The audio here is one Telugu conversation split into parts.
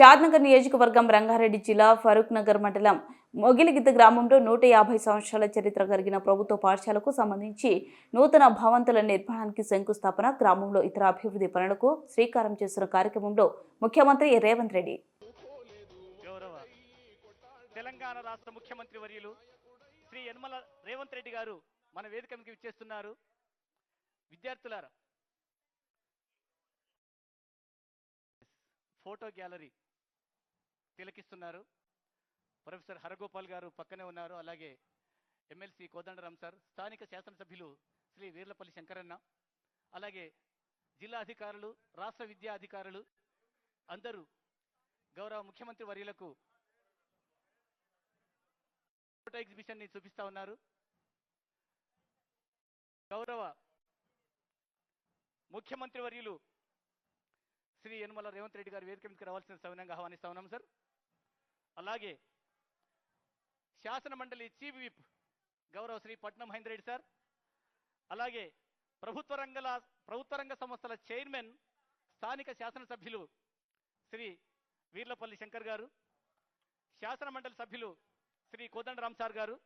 షాద్నగర్ నియోజకవర్గం రంగారెడ్డి జిల్లా ఫరూక్ నగర్ మండలం మొగిలిగిద్ద గ్రామంలో నూట యాభై సంవత్సరాల చరిత్ర కలిగిన ప్రభుత్వ పాఠశాలకు సంబంధించి నూతన భవంతుల నిర్మాణానికి శంకుస్థాపన గ్రామంలో ఇతర అభివృద్ధి పనులకు శ్రీకారం చేస్తున్న కార్యక్రమంలో ముఖ్యమంత్రి రేవంత్ రెడ్డి. తెలంగాణ రాష్ట్ర ముఖ్యమంత్రి వర్యులు శ్రీ యనమల రేవంత్ రెడ్డి గారు మన వేదిక విచ్చేస్తున్నారు విద్యార్థులారా ఫోటో గ్యాలరీ తిలకిస్తున్నారు. ప్రొఫెసర్ హరగోపాల్ గారు పక్కనే ఉన్నారు. అలాగే ఎమ్మెల్సీ కోదండరాం సార్ స్థానిక శాసనసభ్యులు శ్రీ వీర్లపల్లి శంకరన్న అలాగే జిల్లా అధికారులు రాష్ట్ర విద్యా అధికారులు అందరూ గౌరవ ముఖ్యమంత్రి వర్యులకు ఫోటో ఎగ్జిబిషన్ని చూపిస్తా ఉన్నారు. గౌరవ ముఖ్యమంత్రి వర్యులు శ్రీ యనమల రేవంత్ రెడ్డి గారు వేదిక మీదకి రావాల్సిన సవినంగా ఆహ్వానిస్తా. ఉన్నాం సార్. అలాగే శాసన మండలి చీఫ్ విప్ గౌరవ శ్రీ పట్నం మహేందర్ రెడ్డి సార్. అలాగే ప్రభుత్వ రంగల ప్రభుత్వ రంగ సంస్థల చైర్మన్ స్థానిక శాసనసభ్యులు శ్రీ వీర్లపల్లి శంకర్ గారు శాసన మండలి సభ్యులు శ్రీ కోదండరామ్ సార్ గారు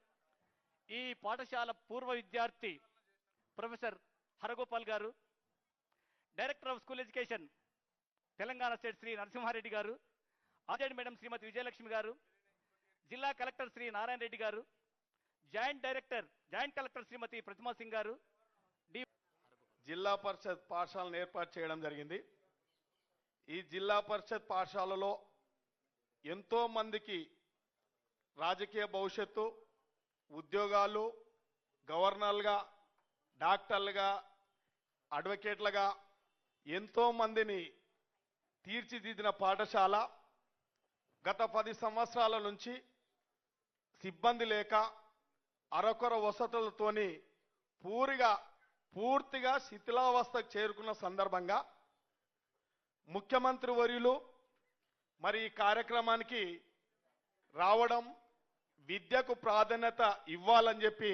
ఈ పాఠశాల పూర్వ విద్యార్థి ప్రొఫెసర్ హరగోపాల్ గారు director of school education Telangana state Shri Narasimha Reddy గారు ఆర్జెడ్ మేడం శ్రీమతి విజయలక్ష్మి గారు జిల్లా కలెక్టర్ శ్రీ నారాయణ రెడ్డి గారు joint director joint collector Shrimati Pratima Singh గారు జిల్లా పరిషత్ పాఠశాలను ఏర్పాటు చేయడం జరిగింది. ఈ జిల్లా పరిషత్ పాఠశాలలో ఎంతో మందికి రాజకీయ భవిష్యత్తు ఉద్యోగాలు గవర్నర్లుగా డాక్టర్లుగా అడ్వకేట్లుగా ఎంతో మందిని తీర్చిదిద్దిన పాఠశాల గత పది సంవత్సరాల నుంచి సిబ్బంది లేక అరకొర వసతులతోని పూరిగా పూర్తిగా శిథిలావస్థకు చేరుకున్న సందర్భంగా ముఖ్యమంత్రి వర్యులు మరి ఈ కార్యక్రమానికి రావడం విద్యకు ప్రాధాన్యత ఇవ్వాలని చెప్పి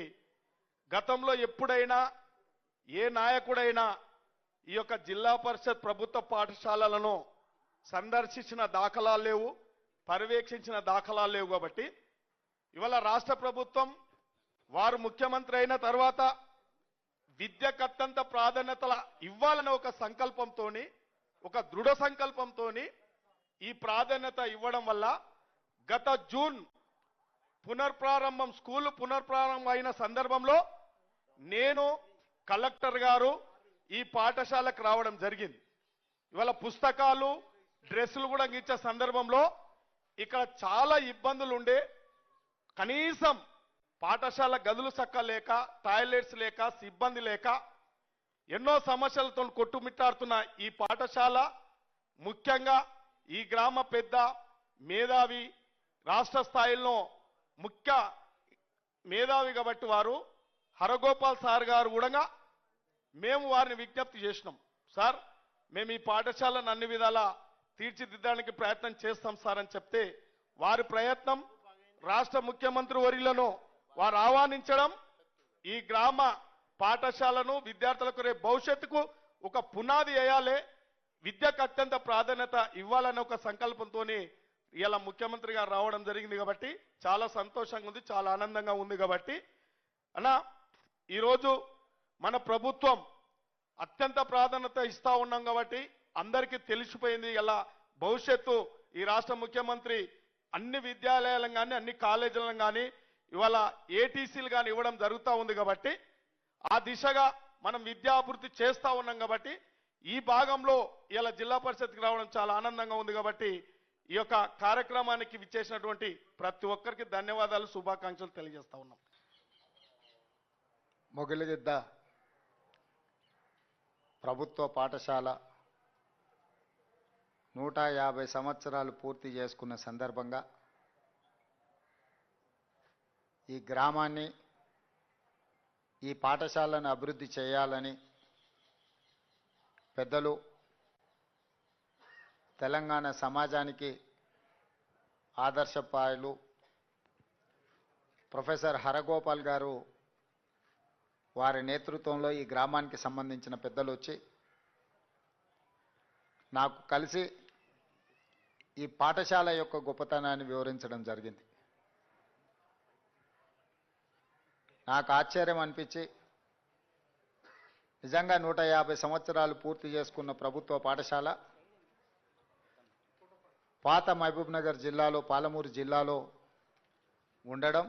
గతంలో ఎప్పుడైనా ఏ నాయకుడైనా ఈ యొక్క జిల్లా పరిషత్ ప్రభుత్వ పాఠశాలలను సందర్శించిన దాఖలాలు లేవు పర్యవేక్షించిన దాఖలాలు లేవు కాబట్టి ఇవాళ రాష్ట్ర ప్రభుత్వం వారు ముఖ్యమంత్రి అయిన తర్వాత విద్యకు అత్యంత ప్రాధాన్యత ఇవ్వాలనే ఒక సంకల్పంతో ఒక దృఢ సంకల్పంతో ఈ ప్రాధాన్యత ఇవ్వడం వల్ల గత జూన్ పునర్ప్రారంభం స్కూల్ పునర్ప్రారంభం అయిన సందర్భంలో నేను కలెక్టర్ గారు ఈ పాఠశాలకు రావడం జరిగింది. ఇవాళ పుస్తకాలు డ్రెస్సులు కూడా ఇచ్చే సందర్భంలో ఇక్కడ చాలా ఇబ్బందులు ఉండే కనీసం పాఠశాల గదులు చక్క లేక టాయిలెట్స్ లేక సిబ్బంది లేక ఎన్నో సమస్యలతో కొట్టుమిట్టాడుతున్న ఈ పాఠశాల ముఖ్యంగా ఈ గ్రామ పెద్ద మేధావి రాష్ట్ర స్థాయిలో ముఖ్య మేధావి కాబట్టి వారు హరగోపాల్ సార్ గారు కూడా మేము వారిని విజ్ఞప్తి చేసినాం. సార్ మేము ఈ పాఠశాలను అన్ని విధాలా తీర్చిదిద్దడానికి ప్రయత్నం చేస్తాం సార్ అని చెప్తే వారి ప్రయత్నం రాష్ట్ర ముఖ్యమంత్రి వరిలను వారు ఆహ్వానించడం ఈ గ్రామ పాఠశాలను విద్యార్థులకు రేపు భవిష్యత్తుకు ఒక పునాది వేయాలి విద్యకు అత్యంత ప్రాధాన్యత ఇవ్వాలనే ఒక సంకల్పంతో ఇలా ముఖ్యమంత్రి గారు రావడం జరిగింది కాబట్టి చాలా సంతోషంగా ఉంది చాలా ఆనందంగా ఉంది కాబట్టి. అన్నా ఈరోజు మన ప్రభుత్వం అత్యంత ప్రాధాన్యత ఇస్తా ఉన్నాం కాబట్టి అందరికీ తెలిసిపోయింది ఇలా భవిష్యత్తు ఈ రాష్ట్ర ముఖ్యమంత్రి అన్ని విద్యాలయాలను కానీ అన్ని కాలేజీలను కానీ ఇవాళ ఏటీసీలు కానీ ఇవ్వడం జరుగుతూ ఉంది కాబట్టి ఆ దిశగా మనం విద్యాభివృద్ధి చేస్తూ ఉన్నాం కాబట్టి ఈ భాగంలో ఇలా జిల్లా పరిషత్కి రావడం చాలా ఆనందంగా ఉంది కాబట్టి ఈ యొక్క కార్యక్రమానికి విచ్చేసినటువంటి ప్రతి ఒక్కరికి ధన్యవాదాలు శుభాకాంక్షలు తెలియజేస్తా ఉన్నాం. మొగిలిగిద్ద ప్రభుత్వ పాఠశాల నూట యాభై సంవత్సరాలు పూర్తి చేసుకున్న సందర్భంగా ఈ గ్రామాన్ని ఈ పాఠశాలను అభివృద్ధి చేయాలని పెద్దలు తెలంగాణ సమాజానికి ఆదర్శపాయలు ప్రొఫెసర్ హరగోపాల్ గారు వారి నేతృత్వంలో ఈ గ్రామానికి సంబంధించిన పెద్దలు వచ్చి నాకు కలిసి ఈ పాఠశాల యొక్క గొప్పతనాన్ని వివరించడం జరిగింది. నాకు ఆశ్చర్యం అనిపించి నిజంగా నూట యాభై సంవత్సరాలు పూర్తి చేసుకున్న ప్రభుత్వ పాఠశాల పాత మహబూబ్నగర్ జిల్లాలో పాలమూరు జిల్లాలో ఉండడం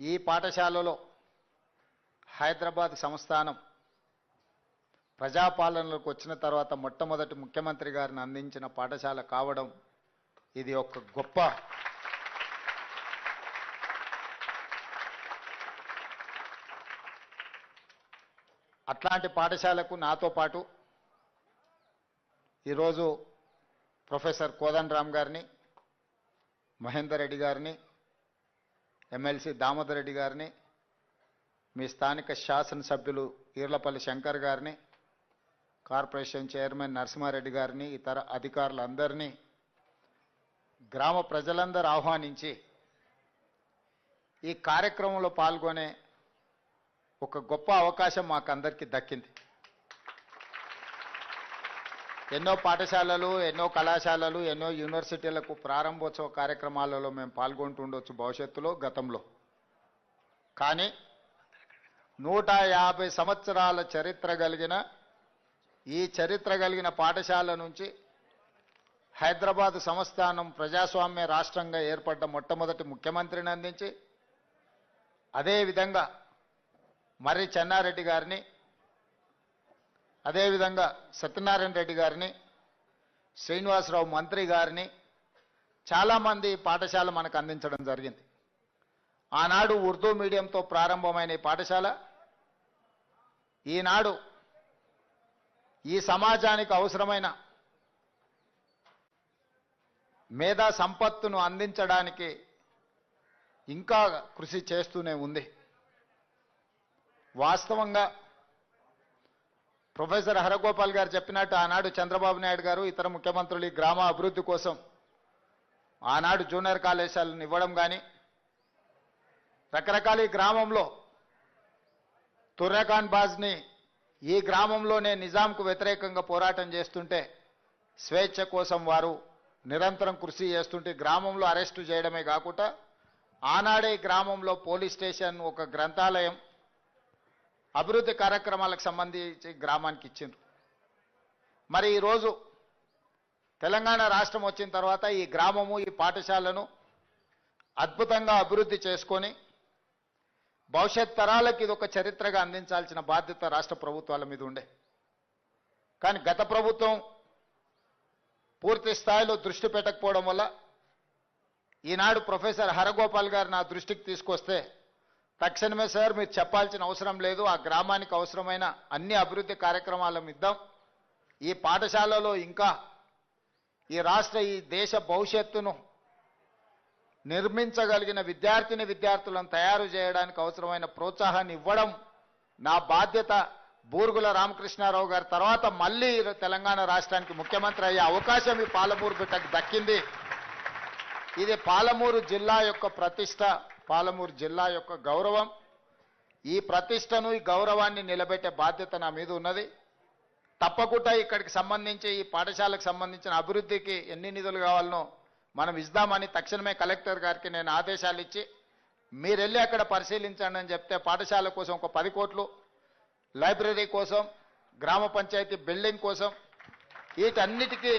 ఈ పాఠశాలలో హైదరాబాద్ సంస్థానం ప్రజాపాలనలోకి వచ్చిన తర్వాత మొట్టమొదటి ముఖ్యమంత్రి గారిని అందించిన పాఠశాల కావడం ఇది ఒక గొప్ప అట్లాంటి పాఠశాలకు నాతో పాటు ఈరోజు ప్రొఫెసర్ కోదండరామ్ గారిని మహేందర్ రెడ్డి గారిని ఎమ్మెల్సీ దామోదర్ రెడ్డి గారిని మీ స్థానిక శాసనసభ్యులు ఈర్లపల్లి శంకర్ గారిని కార్పొరేషన్ చైర్మన్ నరసింహారెడ్డి గారిని ఇతర అధికారులందరినీ గ్రామ ప్రజలందరూ ఆహ్వానించి ఈ కార్యక్రమంలో పాల్గొనే ఒక గొప్ప అవకాశం మాకందరికీ దక్కింది. ఎన్నో పాఠశాలలు ఎన్నో కళాశాలలు ఎన్నో యూనివర్సిటీలకు ప్రారంభోత్సవ కార్యక్రమాలలో మేము పాల్గొంటుండొచ్చు భవిష్యత్తులో గతంలో. కానీ నూట యాభై సంవత్సరాల చరిత్ర కలిగిన ఈ చరిత్ర కలిగిన పాఠశాల నుంచి హైదరాబాద్ సంస్థానం ప్రజాస్వామ్య రాష్ట్రంగా ఏర్పడ్డ మొట్టమొదటి ముఖ్యమంత్రిని అందించి అదేవిధంగా మర్రి చెన్నారెడ్డి గారిని అదేవిధంగా సత్యనారాయణ రెడ్డి గారిని శ్రీనివాసరావు మంత్రి గారిని చాలామంది పాఠశాల మనకు అందించడం జరిగింది. ఆనాడు ఉర్దూ మీడియంతో ప్రారంభమైన ఈ పాఠశాల ఈనాడు ఈ సమాజానికి అవసరమైన మేధా సంపత్తును అందించడానికి ఇంకా కృషి చేస్తూనే ఉంది. వాస్తవంగా ప్రొఫెసర్ హరగోపాల్ గారు చెప్పినట్టు ఆనాడు చంద్రబాబు నాయుడు గారు ఇతర ముఖ్యమంత్రులు ఈ గ్రామ అభివృద్ధి కోసం ఆనాడు జూనియర్ కళాశాలను ఇవ్వడం కానీ రకరకాల ఈ గ్రామంలో తుర్రఖాన్ బాజ్ని ఈ గ్రామంలోనే నిజాంకు వ్యతిరేకంగా పోరాటం చేస్తుంటే స్వేచ్ఛ కోసం వారు నిరంతరం కృషి చేస్తుంటే గ్రామంలో అరెస్టు చేయడమే కాకుండా ఆనాడే గ్రామంలో పోలీస్ స్టేషన్ ఒక గ్రంథాలయం అభివృద్ధి కార్యక్రమాలకు సంబంధించి గ్రామానికి ఇచ్చిండ్రు. మరి ఈరోజు తెలంగాణ రాష్ట్రం వచ్చిన తర్వాత ఈ గ్రామము ఈ పాఠశాలను అద్భుతంగా అభివృద్ధి చేసుకొని భవిష్యత్ తరాలకు ఇది ఒక చరిత్రగా అందించాల్సిన బాధ్యత రాష్ట్ర ప్రభుత్వాల మీద ఉండే. కానీ గత ప్రభుత్వం పూర్తి స్థాయిలో దృష్టి పెట్టకపోవడం వల్ల ఈనాడు ప్రొఫెసర్ హరగోపాల్ గారు నా దృష్టికి తీసుకొస్తే తక్షణమే సార్ మీరు చెప్పాల్సిన అవసరం లేదు ఆ గ్రామానికి అవసరమైన అన్ని అభివృద్ధి కార్యక్రమాలను ఇద్దాం ఈ పాఠశాలలో ఇంకా ఈ రాష్ట్ర ఈ దేశ భవిష్యత్తును నిర్మించగలిగిన విద్యార్థిని విద్యార్థులను తయారు చేయడానికి అవసరమైన ప్రోత్సాహాన్ని ఇవ్వడం నా బాధ్యత. బూరుగుల రామకృష్ణారావు గారి తర్వాత మళ్ళీ తెలంగాణ రాష్ట్రానికి ముఖ్యమంత్రి అయ్యే అవకాశం ఈ పాలమూరు బిడ్డకు దక్కింది. ఇది పాలమూరు జిల్లా యొక్క ప్రతిష్ట పాలమూరు జిల్లా యొక్క గౌరవం. ఈ ప్రతిష్టను ఈ గౌరవాన్ని నిలబెట్టే బాధ్యత నా మీద ఉన్నది. తప్పకుండా ఇక్కడికి సంబంధించి ఈ పాఠశాలకు సంబంధించిన అభివృద్ధికి ఎన్ని నిధులు కావాలనో మనం ఇద్దామని తక్షణమే కలెక్టర్ గారికి నేను ఆదేశాలు ఇచ్చి మీరు వెళ్ళి అక్కడ పరిశీలించండి అని చెప్తే పాఠశాల కోసం ఒక పది కోట్లు లైబ్రరీ కోసం గ్రామ పంచాయతీ బిల్డింగ్ కోసం వీటన్నిటికీ